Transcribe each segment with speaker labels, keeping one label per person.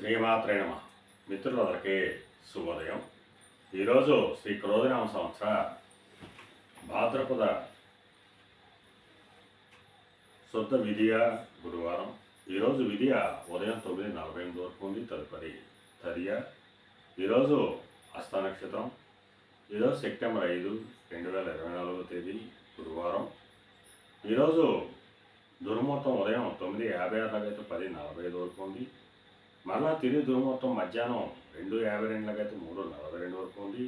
Speaker 1: శ్రీమాత్రే నమ మిత్రులందరికీ శుభోదయం. ఈరోజు శ్రీ క్రోధనామ సంవత్సర భాద్రపద శుద్ధ విధియ గురువారం. ఈరోజు విధియ ఉదయం తొమ్మిది నలభై ఎనిమిది వరకు ఉంది తదుపరి తదియ. ఈరోజు హస్త నక్షత్రం. ఈరోజు సెప్టెంబర్ ఐదు రెండు వేల ఇరవై నాలుగో తేదీ గురువారం. ఈరోజు దుర్ముహూర్తం ఉదయం తొమ్మిది యాభై ఆరు అయితే పది నలభై ఐదు వరకు ఉంది. మరలా తిరిగి దుర్మొత్తం మధ్యాహ్నం రెండు యాభై రెండులకైతే మూడు నలభై రెండు వరకు ఉంది.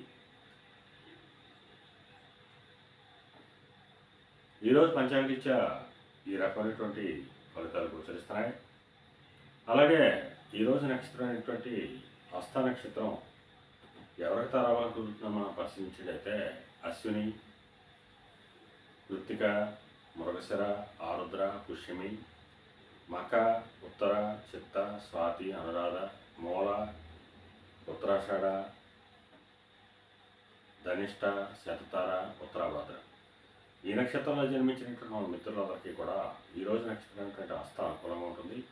Speaker 1: ఈరోజు పంచాంగరీత్యా ఈ రకమైనటువంటి ఫలితాలు గోచరిస్తున్నాయి. అలాగే ఈరోజు నక్షత్రం అయినటువంటి హస్త నక్షత్రం ఎవరికి తరావాలని కుదురుతుందో మనం పరిశీలించినట్లయితే అశ్విని కృత్తిక మృగశిర ఆరుద్ర పుష్యమి మక ఉత్తర చిత్త స్వాతి అనురాధ మూల ఉత్తరాషాఢ ధనిష్ట శతతార ఉత్తరాభద్ర. ఈ నక్షత్రంలో జన్మించినటువంటి మన మిత్రులందరికీ కూడా ఈ రోజు నక్షత్రం హస్త అనుకూలంగా ఉంటుంది.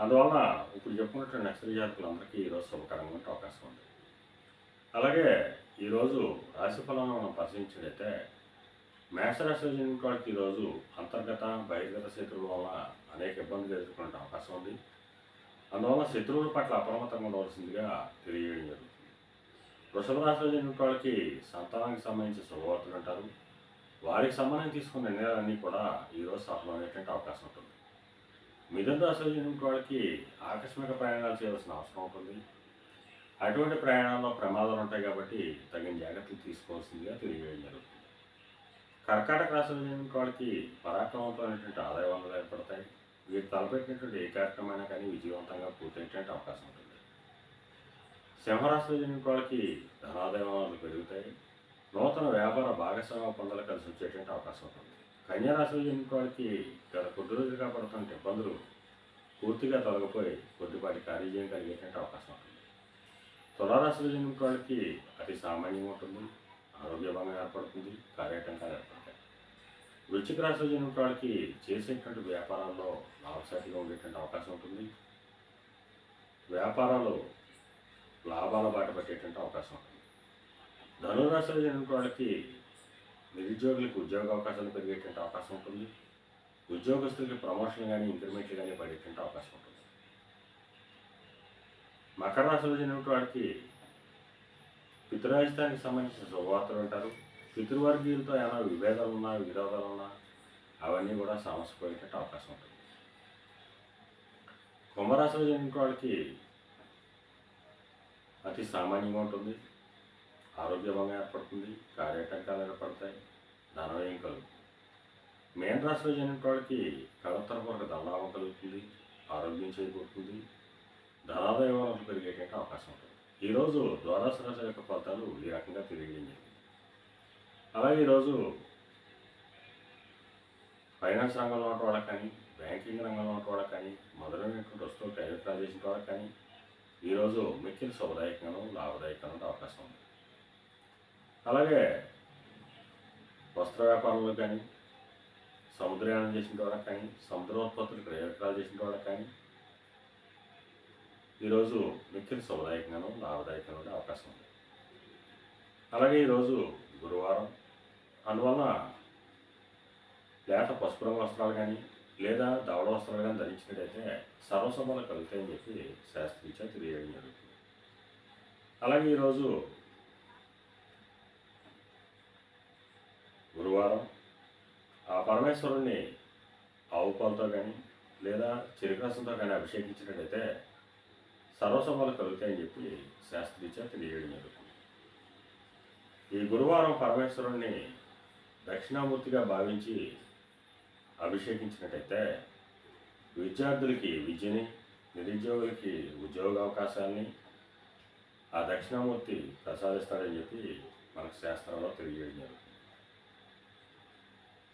Speaker 1: అందువలన ఇప్పుడు చెప్పుకున్నటువంటి నక్షత్ర జాతకులందరికీ ఈరోజు శుభకరంగా ఉంటే అవకాశం ఉంది. అలాగే ఈరోజు రాశి మనం పరిశీలించినట్లయితే మేషరాశిలో జన్మించిన వాళ్ళకి ఈరోజు అంతర్గత బహిర్గత శత్రువుల వల్ల అనేక ఇబ్బందులు ఎదుర్కొనే అవకాశం ఉంది. అందువల్ల శత్రువుల పట్ల అప్రమత్తంగా ఉండవలసిందిగా తెలియజేయడం జరుగుతుంది. వృషభ రాశిలో జరిగిన వాళ్ళకి సంతానానికి సంబంధించిన శుభవార్తలు అంటారు. వారికి సంబంధించి తీసుకున్న నిర్ణయాలన్నీ కూడా ఈరోజు సఫలమయ్యేటువంటి అవకాశం ఉంటుంది. మిథున రాశిలో జరిగిన వాళ్ళకి ఆకస్మిక ప్రయాణాలు చేయవలసిన అవసరం ఉంటుంది. అటువంటి ప్రయాణాల్లో ప్రమాదాలు ఉంటాయి కాబట్టి తగిన జాగ్రత్తలు తీసుకోవాల్సిందిగా తెలియజేయడం జరుగుతుంది. కర్కాటక రాశిలో జరిగిన వాళ్ళకి పరాక్రమంతో ఆదాయ వనరులు ఏర్పడతాయి. వీరు తలపెట్టినటువంటి ఏ కార్యక్రమైనా కానీ విజయవంతంగా పూర్తయ్యేటువంటి అవకాశం ఉంటుంది. సింహరాశిలో జరిగిన వాళ్ళకి ధనాదాయ వనరులు పెరుగుతాయి. నూతన వ్యాపార భాగస్వామ్య ఒప్పందాలు కలిసి వచ్చేటువంటి అవకాశం ఉంటుంది. కన్యారాశిలో జరిగిన వాళ్ళకి గత కొద్ది రోజులుగా పడుతున్న ఇబ్బందులు పూర్తిగా తొలగిపోయి కొద్దిపాటి కార్యజయం కలిగేటువంటి అవకాశం ఉంటుంది. తులారాశిలో జరిగిన వాళ్ళకి అతి సామాన్యంగా ఉంటుంది. ఆరోగ్యభంగా ఏర్పడుతుంది. కార్యాటంకాలు ఏర్పడుతుంది. వృశ్చిక రాశిలో జన్మిన వాళ్ళకి చేసేటువంటి వ్యాపారాల్లో లాభసాటిగా ఉండేటువంటి అవకాశం ఉంటుంది. వ్యాపారాలు లాభాల బాట పట్టేటువంటి అవకాశం ఉంటుంది. ధనురాశిలో జన్మిన వాళ్ళకి నిరుద్యోగులకు ఉద్యోగ అవకాశాలు పెరిగేటువంటి అవకాశం ఉంటుంది. ఉద్యోగస్తులకి ప్రమోషన్ కానీ ఇంక్రిమెంట్లు కానీ పడేటువంటి అవకాశం ఉంటుంది. మకర రాశిలో జన్మిన వాళ్ళకి పితృరాజధానికి సంబంధించిన శుభవార్తలు ఉంటారు. పితృవర్గీయులతో ఏమైనా విభేదాలు ఉన్నా విరోధాలు ఉన్నా అవన్నీ కూడా సమస్యపోయేటట్టు అవకాశం ఉంటుంది. కుంభరాశిలో జరిగిన వాళ్ళకి అతి సామాన్యంగా ఉంటుంది. ఆరోగ్యభంగా ఏర్పడుతుంది కార్యటంకాలు ఏర్పడతాయి ధనవ్యయం కలుగుతుంది. మేన రాశిలో జరిగిన వాళ్ళకి కళతర కొరకు ధనలాభం కలుగుతుంది ఆరోగ్యం చేకూరుతుంది ధనాదాయ వనరులు పెరిగేటువంటి అవకాశం ఉంటుంది. ఈరోజు ద్వాదశ రాశి యొక్క ఫలితాలు ఈ రకంగా తెలియజేయండి అలాగే ఈరోజు ఫైనాన్స్ రంగంలో ఉన్న వాళ్ళకి కానీ బ్యాంకింగ్ రంగంలో ఉన్న వాళ్ళకి కానీ మొదలైనటువంటి వస్తువులు కైవట్లా చేసిన వాళ్ళకి కానీ ఈరోజు మిక్కిలి శుభదాయకంగాను లాభదాయకంగా ఉండే అవకాశం ఉంది. అలాగే వస్త్ర వ్యాపారంలో కానీ సముద్రయానం చేసిన వాళ్ళకి కానీ సముద్రోత్పత్తులు ప్రయోజనాలు చేసిన వాళ్ళకి కానీ ఈరోజు మిక్కిలి శుభదాయకంగాను లాభదాయకంగా ఉండే అవకాశం ఉంది. అలాగే ఈరోజు గురువారం అందువల్ల లేత పసుపు రంగు వస్త్రాలు కానీ లేదా దవడ వస్త్రాలు కానీ ధరించినట్టయితే సర్వసంబంధం కలుగుతాయని చెప్పి శాస్త్రీచ తెలియడం జరుగుతుంది. అలాగే ఈరోజు గురువారం ఆ పరమేశ్వరుణ్ణి ఆవు పాలతో కానీ లేదా చెరుకు కానీ అభిషేకించినట్టయితే సర్వసభలు కలుగుతాయని చెప్పి శాస్త్రీచ తెలియడం జరుగుతుంది. ఈ గురువారం పరమేశ్వరుణ్ణి దక్షిణామూర్తిగా భావించి అభిషేకించినట్టయితే విద్యార్థులకి విద్యని నిరుద్యోగులకి ఉద్యోగ అవకాశాలని ఆ దక్షిణామూర్తి ప్రసాదిస్తాడని చెప్పి మనకు శాస్త్రంలో తెలియజేయడం జరుగుతుంది.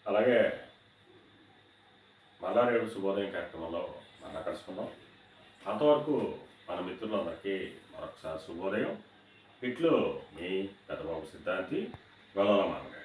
Speaker 1: అలాగే మళ్ళా రేపు శుభోదయం కార్యక్రమంలో మళ్ళా కలుసుకుందాం. అంతవరకు మన మిత్రులందరికీ మరొకసారి శుభోదయం. ఇట్లు మీ పెద్దబాబు సిద్ధాంతి గొల్లల మామగారు.